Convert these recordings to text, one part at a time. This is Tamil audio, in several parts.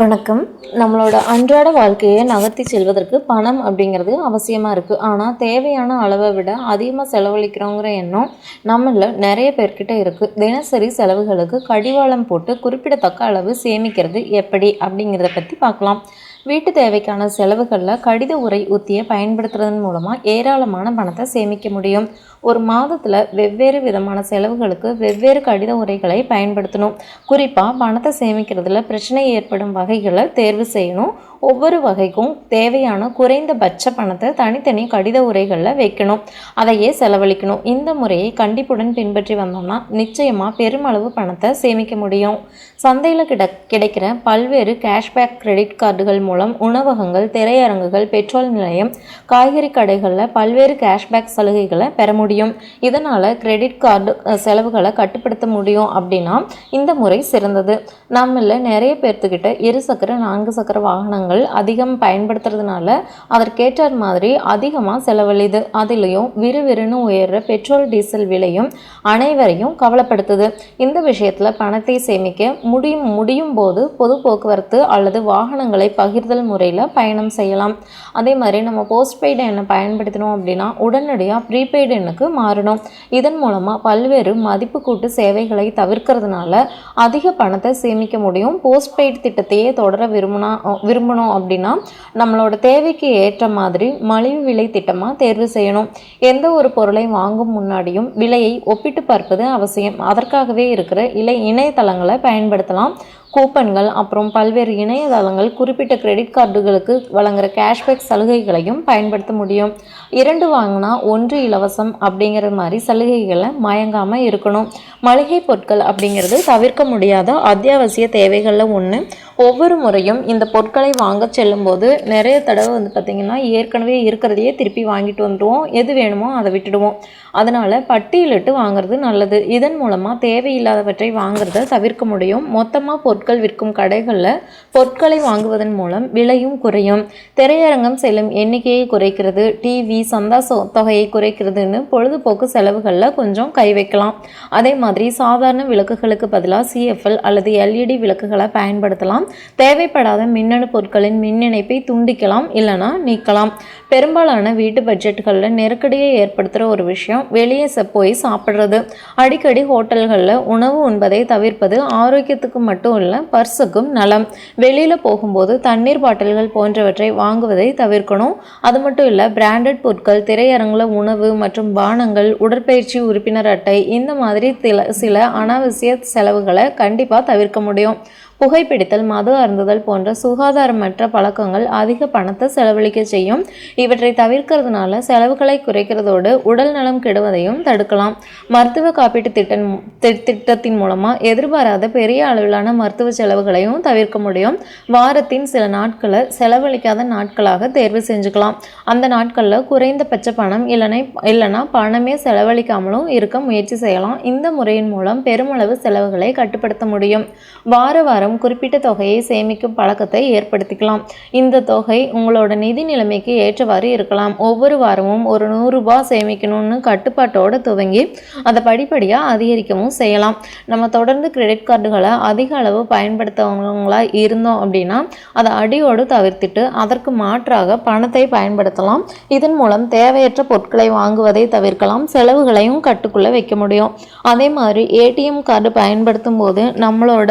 வணக்கம். நம்மளோட அன்றாட வாழ்க்கையை நகர்த்தி செல்வதற்கு பணம் அப்படிங்கிறது அவசியமாக இருக்குது ஆனால் தேவையான அளவை விட அதிகமாக செலவழிக்கிறோங்கிற எண்ணம் நம்மள நிறைய பேர்கிட்ட இருக்குது தினசரி செலவுகளுக்கு கடிவாளம் போட்டு குறிப்பிடத்தக்க அளவு சேமிக்கிறது எப்படி அப்படிங்கிறத பற்றி பார்க்கலாம். வீட்டு தேவைக்கான செலவுகளில் கடித உரை உத்தியை பயன்படுத்துறதன் மூலமாக ஏராளமான பணத்தை சேமிக்க முடியும். ஒரு மாதத்தில் வெவ்வேறு விதமான செலவுகளுக்கு வெவ்வேறு கடித உரைகளை பயன்படுத்தணும். குறிப்பாக பணத்தை சேமிக்கிறதுல பிரச்சனை ஏற்படும் வகைகளை தேர்வு செய்யணும். ஒவ்வொரு வகைக்கும் தேவையான குறைந்தபட்ச பணத்தை தனித்தனி கடித உரைகளில் வைக்கணும். அதையே செலவழிக்கணும். இந்த முறையை கண்டிப்புடன் பின்பற்றி வந்தோம்னா நிச்சயமாக பெருமளவு பணத்தை சேமிக்க முடியும். சந்தையில் கிட கிடைக்கிற பல்வேறு கேஷ்பேக் கிரெடிட் கார்டுகள் மூலம் உணவகங்கள் திரையரங்குகள் பெட்ரோல் நிலையம் காய்கறி கடைகளில் பல்வேறு கேஷ்பேக் சலுகைகளை பெற முடியும். முடியும். இதனால் கிரெடிட் கார்டு செலவுகளை கட்டுப்படுத்த முடியும் அப்படின்னா இந்த முறை சிறந்தது. நம்மள நிறைய பேர்த்துக்கிட்ட இரு சக்கர நான்கு சக்கர வாகனங்கள் அதிகம் பயன்படுத்துறதுனால அதற்கேற்ற மாதிரி அதிகமாக செலவழிது. அதுலேயும் விறுவிறுன்னு உயர்ற பெட்ரோல் டீசல் விலையும் அனைவரையும் கவலைப்படுத்துது. இந்த விஷயத்தில் பணத்தை சேமிக்க முடியும் முடியும் போது பொது போக்குவரத்து அல்லது வாகனங்களை பகிர்தல் முறையில் பயணம் செய்யலாம். அதே மாதிரி நம்ம போஸ்ட்பெய்டு எண்ணை பயன்படுத்தினோம் அப்படின்னா உடனடியாக ப்ரீபெய்டு எண்ணுக்கு மாறணும். இதன் மூலமாக பல்வேறு மதிப்பு கூட்டு சேவைகளை தவிர்க்கிறதுனால அதிக பணத்தை சேமிக்க முடியும். போஸ்ட் பெய்ட் திட்டத்தையே தொடர விரும்பினா விரும்பணும் அப்படின்னா நம்மளோட தேவைக்கு ஏற்ற மாதிரி மலிவு விலை திட்டமாக தேர்வு செய்யணும். எந்த ஒரு பொருளை வாங்கும் முன்னாடியும் விலையை ஒப்பிட்டு பார்ப்பது அவசியம். அதற்காகவே இருக்கிற இலை இணையதளங்களை பயன்படுத்தலாம். கூப்பன்கள் அப்புறம் பல்வேறு இணையதளங்கள் குறிப்பிட்ட கிரெடிட் கார்டுகளுக்கு வழங்குகிற கேஷ்பேக் சலுகைகளையும் பயன்படுத்த முடியும். இரண்டு வாங்கினா ஒன்று இலவசம் அப்படிங்கிற மாதிரி சலுகைகளை மயங்காமல் இருக்கணும். மளிகை பொருட்கள் அப்படிங்கிறது தவிர்க்க முடியாத அத்தியாவசிய தேவைகளில் ஒன்று ஒவ்வொரு முறையும் இந்த பொருட்களை வாங்க செல்லும்போது நிறைய தடவை வந்து பார்த்திங்கன்னா ஏற்கனவே இருக்கிறதையே திருப்பி வாங்கிட்டு வந்துடுவோம். எது வேணுமோ அதை விட்டுடுவோம். அதனால் பட்டியலிட்டு வாங்குறது நல்லது. இதன் மூலமாக தேவையில்லாதவற்றை வாங்குறத தவிர்க்க முடியும். மொத்தமாக பொருட்கள் விற்கும் கடைகளில் பொருட்களை வாங்குவதன் மூலம் விலையும் குறையும். திரையரங்கம் செல்லும் எண்ணிக்கையை குறைக்கிறது. டிவி சந்தா தொகையை குறைக்கிறதுன்னு பொழுதுபோக்கு செலவுகளில் கொஞ்சம் கை வைக்கலாம். அதே மாதிரி சாதாரண விளக்குகளுக்கு பதிலாக சிஎஃப்எல் அல்லது எல்இடி விளக்குகளை பயன்படுத்தலாம். தேவைப்படாத மின்னணு பொருட்களின் மின் இணைப்பை துண்டிக்கலாம் இல்லைனா நீக்கலாம். பெரும்பாலான வீட்டு பட்ஜெட்டுகளில் நெருக்கடியை ஏற்படுத்துகிற ஒரு விஷயம் வெளியே போய் சாப்பிட்றது. அடிக்கடி ஹோட்டல்களில் உணவு உண்பதை தவிர்ப்பது ஆரோக்கியத்துக்கு மட்டும் இல்லை பர்சுக்கும் நலம். வெளியில் போகும்போது தண்ணீர் பாட்டில்கள் போன்றவற்றை வாங்குவதை தவிர்க்கணும். அது மட்டும் இல்லை பிராண்டட் பொருட்கள் திரையரங்கில் உணவு மற்றும் பானங்கள் உடற்பயிற்சி உறுப்பினர் அட்டை இந்த மாதிரி சில சில அனாவசிய செலவுகளை கண்டிப்பாக தவிர்க்க முடியும். புகைப்பிடித்தல் மது அருந்துதல் போன்ற சுகாதாரமற்ற பழக்கங்கள் அதிக பணத்தை செலவழிக்க செய்யும். இவற்றை தவிர்க்கிறதுனால செலவுகளை குறைக்கிறதோடு உடல் நலம் கெடுவதையும் தடுக்கலாம். மருத்துவ காப்பீட்டு திட்டம் திட்டத்தின் மூலமாக எதிர்பாராத பெரிய அளவிலான மருத்துவ செலவுகளையும் தவிர்க்க முடியும். வாரத்தின் சில நாட்களை செலவழிக்காத நாட்களாக தேர்வு செஞ்சுக்கலாம். அந்த நாட்களில் குறைந்தபட்ச பணம் இல்லைனா இல்லைனா பணமே செலவழிக்காமலும் இருக்க முயற்சி செய்யலாம். இந்த முறையின் மூலம் பெருமளவு செலவுகளை கட்டுப்படுத்த முடியும். வார வாரம் குறிப்பிட்ட தொகையை சேமிக்கும் பழக்கத்தை ஏற்படுத்திக்கலாம். இந்த தொகை உங்களோட நிதி நிலைமைக்கு ஏற்றவாறு இருக்கலாம். ஒவ்வொரு வாரமும் ஒரு நூறுரூபா சேமிக்கணும்னு கட்டுப்பாட்டோடு துவங்கி அதை படிப்படியாக அதிகரிக்கவும் செய்யலாம். நம்ம தொடர்ந்து கிரெடிட் கார்டுகளை அதிக அளவு பயன்படுத்தவங்களா இருந்தோம் அப்படின்னா அதை அடியோடு தவிர்த்துட்டு அதற்கு மாற்றாக பணத்தை பயன்படுத்தலாம். இதன் மூலம் தேவையற்ற பொருட்களை வாங்குவதை தவிர்க்கலாம். செலவுகளையும் கட்டுக்குள்ளே வைக்க முடியும். அதே மாதிரி ஏடிஎம் கார்டு பயன்படுத்தும் போது நம்மளோட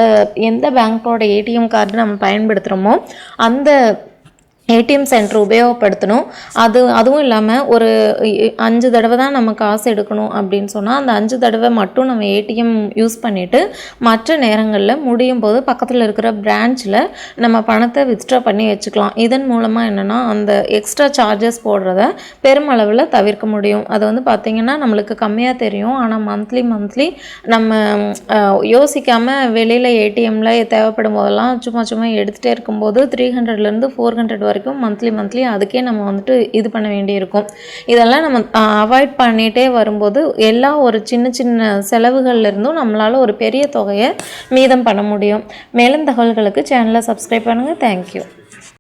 எந்த பேங்க்கோட ஏடிஎம் கார்டு நம்ம பயன்படுத்துகிறோமோ அந்த ஏடிஎம் சென்டர் உபயோகப்படுத்தணும். அது அதுவும் இல்லாமல் ஒரு அஞ்சு தடவை தான் நம்ம காசு எடுக்கணும் அப்படின்னு சொன்னால் அந்த அஞ்சு தடவை மட்டும் நம்ம ஏடிஎம் யூஸ் பண்ணிவிட்டு மற்ற நேரங்களில் முடியும் போது பக்கத்தில் இருக்கிற பிரான்ச்சில் நம்ம பணத்தை வித்ட்ரா பண்ணி வச்சுக்கலாம். இதன் மூலமாக என்னென்னா அந்த எக்ஸ்ட்ரா சார்ஜஸ் போடுறத பெருமளவில் தவிர்க்க முடியும். அது வந்து பார்த்திங்கன்னா நம்மளுக்கு கம்மியாக தெரியும். ஆனால் மந்த்லி மந்த்லி நம்ம யோசிக்காமல் வெளியில் ஏடிஎம்மில் தேவைப்படும் போதெல்லாம் சும்மா சும்மா எடுத்துகிட்டே இருக்கும்போது த்ரீ ஹண்ட்ரட்லேருந்து ஃபோர் ஹண்ட்ரட் வரைக்கும் மந்த்லி மந்த்லி அதுக்கே நம்ம வந்துட்டு இது பண்ண வேண்டியிருக்கும். இதெல்லாம் நம்ம அவாய்ட் பண்ணிகிட்டே வரும்போது எல்லா ஒரு சின்ன சின்ன செலவுகள்ல இருந்தும் நம்மளால் ஒரு பெரிய தொகையை மீதம் பண்ண முடியும். மேலும் தகவல்களுக்கு சேனலை சப்ஸ்கிரைப் பண்ணுங்கள் தேங்க்யூ